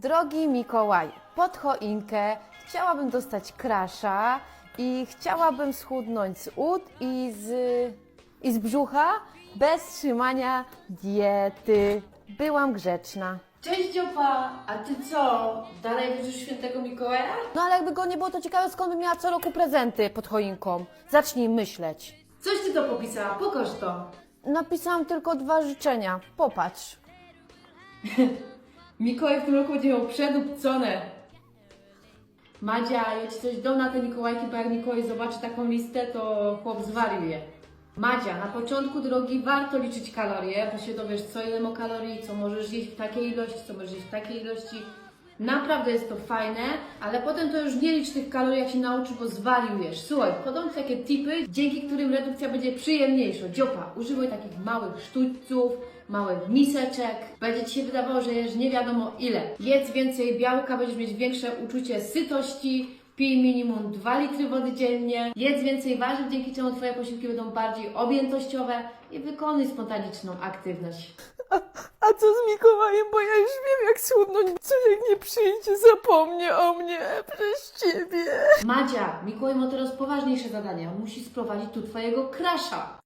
Drogi Mikołaj, pod choinkę chciałabym dostać krasza i chciałabym schudnąć z ud i z, i z brzucha bez trzymania diety. Byłam grzeczna. Cześć Dziopa, a ty co? Dalej wierzysz w świętego Mikołaja? No ale jakby go nie było, to ciekawe skąd bym miała co roku prezenty pod choinką. Zacznij myśleć. Coś ty to popisała, pokaż to. Napisałam tylko dwa życzenia. Popatrz. Mikołaj w tym roku będzie miał przedupcone. Madzia, ja ci coś dam na te Mikołajki, bo jak Mikołaj zobaczy taką listę, to chłop zwariuje. Madzia, na początku drogi warto liczyć kalorie, bo się dowiesz co ile ma kalorii, co możesz jeść w takiej ilości, co możesz jeść w takiej ilości. Naprawdę jest to fajne, ale potem to już nie licz tych kalorii, jak się nauczysz, bo zwariujesz. Słuchaj, Ci takie tipy, dzięki którym redukcja będzie przyjemniejsza. Dziopa, używaj takich małych sztućców, małych miseczek. Będzie Ci się wydawało, że jesz nie wiadomo ile. Jedz więcej białka, będziesz mieć większe uczucie sytości. Pij minimum 2 litry wody dziennie. Jedz więcej warzyw, dzięki czemu Twoje posiłki będą bardziej objętościowe i wykonuj spontaniczną aktywność. A co z Mikołajem, bo ja już wiem jak schudnąć. Co jak nie przyjdzie, zapomnie o mnie przez ciebie. Madzia, Mikołaj ma teraz poważniejsze zadanie. On musi sprowadzić tu Twojego krasza.